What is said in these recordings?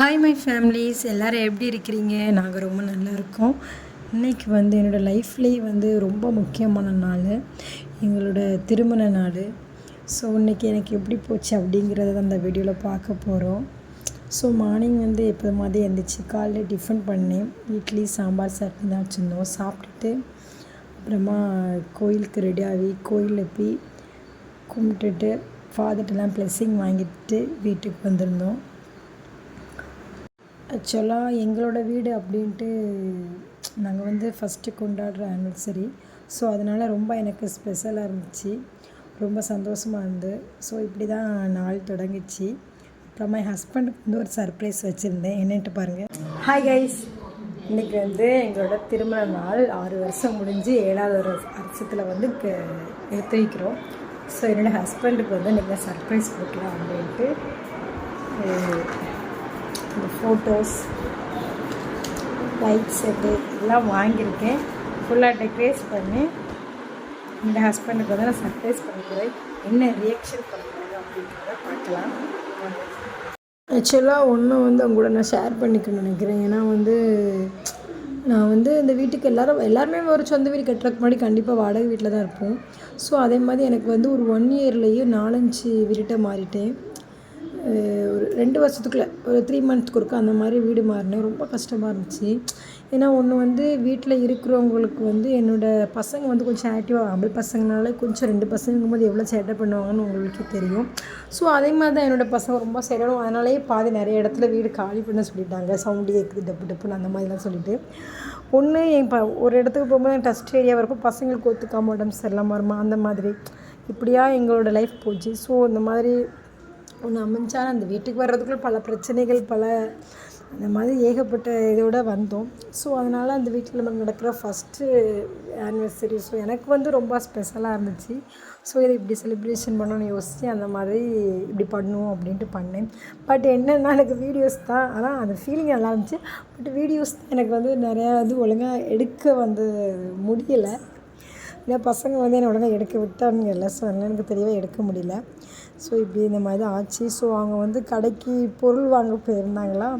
Hi my families எல்லோரும் எப்படி இருக்கிறீங்க? நாங்கள் ரொம்ப நல்லா இருக்கோம். இன்றைக்கி வந்து என்னோடய லைஃப்லேயே வந்து ரொம்ப முக்கியமான நாள் எங்களோட திருமண நாள். ஸோ இன்றைக்கி எனக்கு எப்படி போச்சு அப்படிங்கிறத அந்த வீடியோவில் பார்க்க போகிறோம் ஸோ மார்னிங் வந்து எப்போ மாதிரி எழுந்திரிச்சு காலைல டிஃபன் பண்ணேன். இட்லி சாம்பார் சட்னி தான் வச்சுருந்தோம். சாப்பிட்டுட்டு அப்புறமா கோயிலுக்கு ரெடி ஆகி கோயிலில் போய் கும்பிட்டுட்டு ஃபாதர்ட்டெல்லாம் ப்ளெஸ்ஸிங் வாங்கிட்டு வீட்டுக்கு வந்திருந்தோம். ஆக்சுவலாக எங்களோட வீடு அப்படின்ட்டு நாங்கள் வந்து ஃபஸ்ட்டு கொண்டாடுற ஆனிவர்சரி ஸோ அதனால் ரொம்ப எனக்கு ஸ்பெஷலாக இருந்துச்சு. ரொம்ப சந்தோஷமாக இருந்து. ஸோ இப்படி தான் நாள் தொடங்கிச்சு. அப்புறமா என் ஹஸ்பண்டுக்கு வந்து ஒரு சர்ப்ரைஸ் வச்சுருந்தேன். என்னன்ட்டு பாருங்கள் ஹாய் கைஸ் இன்றைக்கி வந்து எங்களோட திருமண நாள். ஆறு வருஷம் முடிஞ்சு ஏழாவது ஒரு வருஷத்தில் வந்து எடுத்து வைக்கிறோம் ஸோ என்னோடய ஹஸ்பண்டுக்கு வந்து இன்றைக்கி சர்ப்ரைஸ் கொடுக்கலாம் அப்படின்ட்டு இந்த ஃபோட்டோஸ் லைட் செட்டு எல்லாம் வாங்கியிருக்கேன். ஃபுல்லாக டெக்கரேட் பண்ணி இந்த ஹஸ்பண்டுக்கு வந்து நான் சர்ப்ரைஸ் பண்ணிக்கிறேன் என்ன ரியாக்ஷன் பண்ணுறாங்க அப்படின்றத பார்க்கலாம். ஆக்சுவலாக ஒன்று வந்து அவங்க கூட நான் ஷேர் பண்ணிக்கணும்னு நினைக்கிறேன். ஏன்னா வந்து நான் வந்து இந்த வீட்டுக்கு எல்லோரும் எல்லாருமே ஒரு சொந்த வீடு கட்டுறதுக்கு முன்னாடி கண்டிப்பாக வாடகை வீட்டில் தான் இருப்போம். ஸோ அதே மாதிரி எனக்கு வந்து ஒரு ஒன் இயர்லேயே நாலஞ்சு வீட்டை மாறிட்டேன். ஒரு ரெண்டு வருஷத்துக்குள்ளே ஒரு த்ரீ மந்த்ஸ்க்கு ஒருக்கா அந்த மாதிரி வீடு மாறினேன். ரொம்ப கஷ்டமாக இருந்துச்சு. ஏன்னா ஒன்று வந்து வீட்டில் இருக்கிறவங்களுக்கு வந்து என்னோடய பசங்க வந்து கொஞ்சம் ஆக்டிவாக ஆம்பளை பசங்கனால கொஞ்சம் ரெண்டு பசங்கும் போது எவ்வளோ சேட்டை பண்ணுவாங்கன்னு உங்களுக்கே தெரியும். ஸோ அதே மாதிரி தான் என்னோடய பசங்க ரொம்ப சேடணும் அதனாலேயே பாதி நிறைய இடத்துல வீடு காலி பண்ண சொல்லிட்டாங்க. சவுண்டு கேட்குது டப்பு டப்புன்னு அந்த மாதிரிலாம் சொல்லிட்டு. ஒன்று என் ப ஒரு இடத்துக்கு போகும்போது டஸ்ட் ஏரியா வரப்போ பசங்களுக்கு ஒத்துக்காம உடம்பு சரியில்லாமல் வருமா? அந்த மாதிரி. இப்படியா எங்களோட லைஃப் போச்சு. ஸோ இந்த மாதிரி ஒன்று அமைஞ்சாலும் அந்த வீட்டுக்கு வர்றதுக்குள்ள பல பிரச்சனைகள் பல அந்த மாதிரி ஏகப்பட்ட இதோட வந்தோம். ஸோ அதனால் அந்த வீட்டில் நம்ம நடக்கிற ஃபஸ்ட்டு ஆனிவர்சரி ஸோ எனக்கு வந்து ரொம்ப ஸ்பெஷலாக இருந்துச்சு. ஸோ இதை இப்படி செலிப்ரேஷன் பண்ணணும்னு யோசித்து அந்த மாதிரி இப்படி பண்ணுவோம் அப்படின்ட்டு பண்ணேன். பட் என்னென்னா எனக்கு வீடியோஸ் தான் ஆனால் அந்த ஃபீலிங் நல்லா இருந்துச்சு. பட் வீடியோஸ் எனக்கு வந்து நிறையா வந்து ஒழுங்காக எடுக்க வந்து முடியலை. ஏன்னா பசங்க வந்து என்னை ஒழுங்காக எடுக்க விட்டானுங்க இல்லை ஸோ அதனால் எனக்கு தெரியவே எடுக்க முடியல. ஸோ இப்படி இந்த மாதிரி தான் ஆச்சு. ஸோ அவங்க வந்து கடைக்கு பொருள் வாங்க போயிருந்தாங்களா?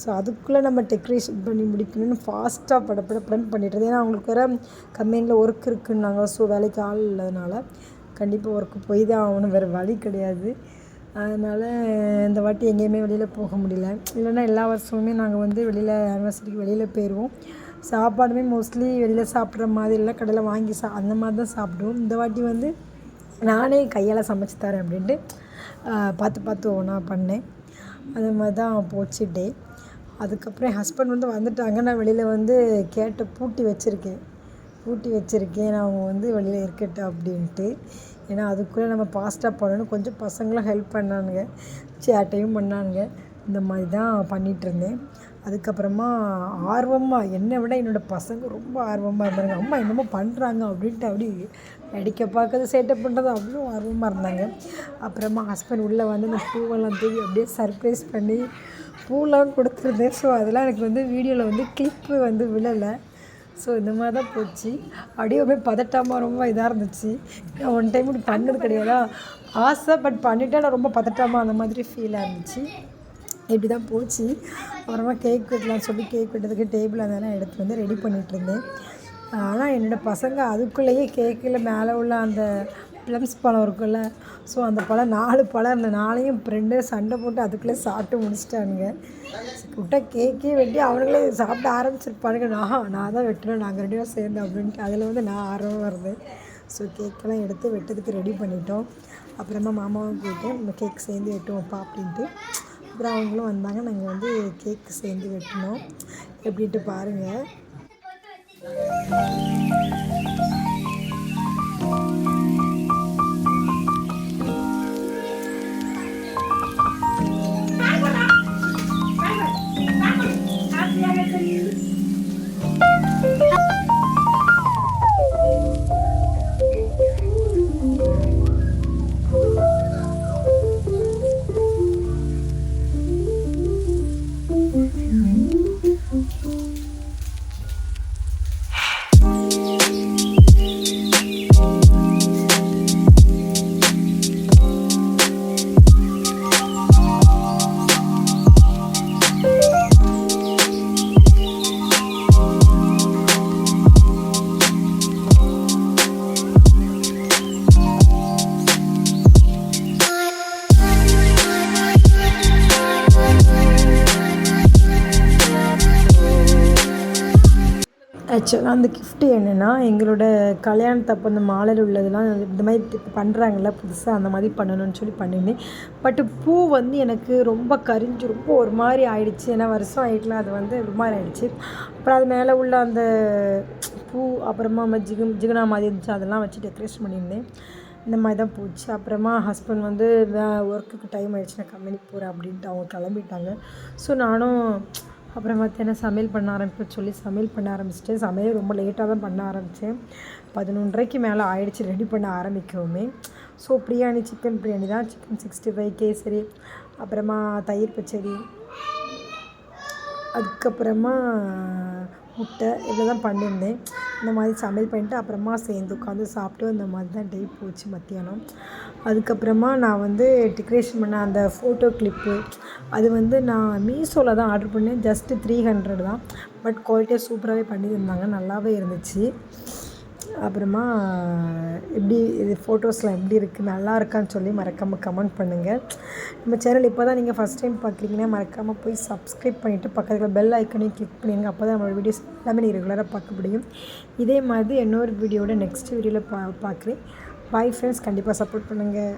ஸோ அதுக்குள்ளே நம்ம டெக்கரேஷன் பண்ணி முடிக்கணும்னு ஃபாஸ்ட்டாக படப்பட படம் பண்ணிட்டு ஏன்னா அவங்களுக்கு வேறு கம்பெனியில் ஒர்க் இருக்குன்னாங்க. ஸோ வேலைக்கு ஆள் இல்லாதனால கண்டிப்பாக ஒர்க்கு போய் தான் ஆகணும். வேறு வழி கிடையாது. அதனால் இந்த வாட்டி எங்கேயுமே வெளியில் போக முடியல. இல்லைன்னா எல்லா வருஷமுமே நாங்கள் வந்து வெளியில் ஆனிவர்சரிக்கு வெளியில் போயிடுவோம் சாப்பாடுமே மோஸ்ட்லி வெளியில் சாப்பிட்ற மாதிரிலாம் கடையில் வாங்கி சா அந்த மாதிரி தான் சாப்பிடுவோம். இந்த வாட்டி வந்து நானே கையால் சமைச்சு தரேன் அப்படின்ட்டு பார்த்து பார்த்து ஒன்றா பண்ணேன். அது மாதிரி தான் போச்சு டே. அதுக்கப்புறம் என் ஹஸ்பண்ட் வந்து வந்துட்டாங்க. நான் வெளியில் வந்து கேட்டை பூட்டி வச்சுருக்கேன். பூட்டி வச்சுருக்கேன். நான் அவங்க வந்து வெளியில் இருக்கட்டும் அப்படின்ட்டு. ஏன்னா அதுக்குள்ளே நம்ம ஃபாஸ்ட்டாக பண்ணணும். கொஞ்சம் பசங்களும் ஹெல்ப் பண்ணானுங்க. சேட்டையும் பண்ணானுங்க. இந்த மாதிரி தான் பண்ணிகிட்டு இருந்தேன். அதுக்கப்புறமா ஆர்வமாக என்னை விட என்னோடய பசங்க ரொம்ப ஆர்வமாக இருந்தாங்க. அம்மா என்னமோ பண்ணுறாங்க அப்படின்ட்டு அப்படி நடிக்க பார்க்கறது சேட்டை பண்ணுறது அவ்வளோ ஆர்வமாக இருந்தாங்க. அப்புறமா ஹஸ்பண்ட் உள்ளே வந்து அந்த பூவெல்லாம் தூவி அப்படியே சர்ப்ரைஸ் பண்ணி பூலாம் கொடுத்துருந்தேன். ஸோ அதெல்லாம் எனக்கு வந்து வீடியோவில் வந்து கிளிப்பு வந்து விழலை ஸோ இந்த மாதிரி தான் போச்சு. அப்படியே போய் பதட்டமாக ரொம்ப இதாக இருந்துச்சு. நான் ஒன் டைம் இப்படி பண்ணது கிடையாதா? ஆசை பட் பண்ணிட்டா நான் ரொம்ப பதட்டமாக அந்த மாதிரி ஃபீலாக இருந்துச்சு. இப்படி தான் போச்சு. அப்புறமா கேக் வெட்டலாம் சொல்லி கேக் வெட்டதுக்கு டேபிள் அதெல்லாம் எடுத்து வந்து ரெடி பண்ணிகிட்டு இருந்தேன். ஆனால் என்னோடய பசங்க அதுக்குள்ளேயே கேக்கில் மேலே உள்ள அந்த ப்ளம்ஸ் பழம் இருக்குல்ல ஸோ அந்த பழம் நாலு பழம் அந்த நாளையும் ஃப்ரெண்டு சண்டை போட்டு அதுக்குள்ளே சாப்பிட்டு முடிச்சிட்டானுங்க. விட்டா கேக்கே வெட்டி அவனுங்களே சாப்பிட ஆரம்பிச்சிருப்பானுங்க. நான் நான் தான் வெட்டுறேன் நாங்கள் ரெண்டு பேரும் சேர்ந்து அப்படின்ட்டு அதில் வந்து நான் ஆர்வம் வருது ஸோ கேக்கெல்லாம் எடுத்து வெட்டதுக்கு ரெடி பண்ணிட்டோம். அப்புறமா மாமாவும் போயிட்டு நம்ம கேக் சேர்ந்து வெட்டுவோம்ப்பா அப்படின்ட்டு அப்புறம் அவங்களும் வந்தாங்க. நாங்கள் வந்து கேக்கு சேர்ந்து வெட்டினோம். எப்படின்ட்டு பாருங்கள் ஆக்சுவலாக அந்த கிஃப்ட்டு என்னென்னா எங்களோட கல்யாணத்தப்போ இந்த மாலையில் உள்ளதெல்லாம் இந்த மாதிரி பண்ணுறாங்கள புதுசாக அந்த மாதிரி பண்ணணும்னு சொல்லி பண்ணியிருந்தேன். பட்டு பூ வந்து எனக்கு ரொம்ப கரிஞ்சு ரொம்ப ஒரு மாதிரி ஆயிடுச்சு. ஏன்னா வருஷம் ஆகிட்டலாம் அது வந்து ஒரு மாதிரி ஆயிடுச்சு. அப்புறம் அது மேலே உள்ள அந்த பூ அப்புறமா நம்ம ஜிகு ஜிகுனா மாதிரி இருந்துச்சு. அதெல்லாம் வச்சு டெக்கரேஷன் பண்ணியிருந்தேன். இந்த மாதிரி தான் போச்சு. அப்புறமா ஹஸ்பண்ட் வந்து ஒர்க்குக்கு டைம் ஆயிடுச்சு. நான் கம்பெனிக்கு போகிறேன் அப்படின்ட்டு அவங்க கிளம்பிட்டாங்க. ஸோ நானும் அப்புறம் பார்த்தீங்கன்னா சமையல் பண்ண ஆரம்பிப்பேன் சொல்லி சமையல் பண்ண ஆரம்பிச்சிட்டேன். சமையல் ரொம்ப லேட்டாக தான் பண்ண ஆரம்பித்தேன் பதினொன்றரைக்கு மேலே ஆயிடுச்சு ரெடி பண்ண ஆரம்பிக்கவுமே. ஸோ பிரியாணி சிக்கன் பிரியாணி தான். சிக்கன் சிக்ஸ்டி ஃபைவ் கேசரி அப்புறமா தயிர் பச்சடி அதுக்கப்புறமா முட்டை இவ்வளோ தான் பண்ணியிருந்தேன். இந்த மாதிரி சமையல் பண்ணிட்டு அப்புறமா சேர்ந்து உட்காந்து சாப்பிட்டு இந்த மாதிரி தான் டே போச்சு மத்தியானம். அதுக்கப்புறமா நான் வந்து டெக்கரேஷன் பண்ண அந்த ஃபோட்டோ கிளிப்பு அது வந்து நான் மீஷோவில் தான் ஆர்டர் பண்ணேன். ஜஸ்ட்டு த்ரீ ஹண்ட்ரட் தான். பட் குவாலிட்டியாக சூப்பராகவே பண்ணியிருந்தாங்க. நல்லாவே இருந்துச்சு. அப்புறமா எப்படி இது ஃபோட்டோஸ்லாம் எப்படி இருக்குது நல்லா இருக்கான்னு சொல்லி மறக்காமல் கமெண்ட் பண்ணுங்கள் நம்ம சேனல் இப்போ தான் நீங்கள் ஃபஸ்ட் டைம் பார்க்குறீங்கன்னா மறக்காமல் போய் சப்ஸ்கிரைப் பண்ணிவிட்டு பக்கத்தில் பெல் ஐக்கனையும் கிளிக் பண்ணிடுங்க அப்போ தான் நம்மளோட வீடியோஸ் எல்லாமே நீங்கள் ரெகுலராக பார்க்க முடியும். இதே மாதிரி இன்னொரு வீடியோட நெக்ஸ்ட் வீடியோவில் பா பார்க்குறேன். பாய் ஃப்ரெண்ட்ஸ் கண்டிப்பாக சப்போர்ட் பண்ணுங்கள்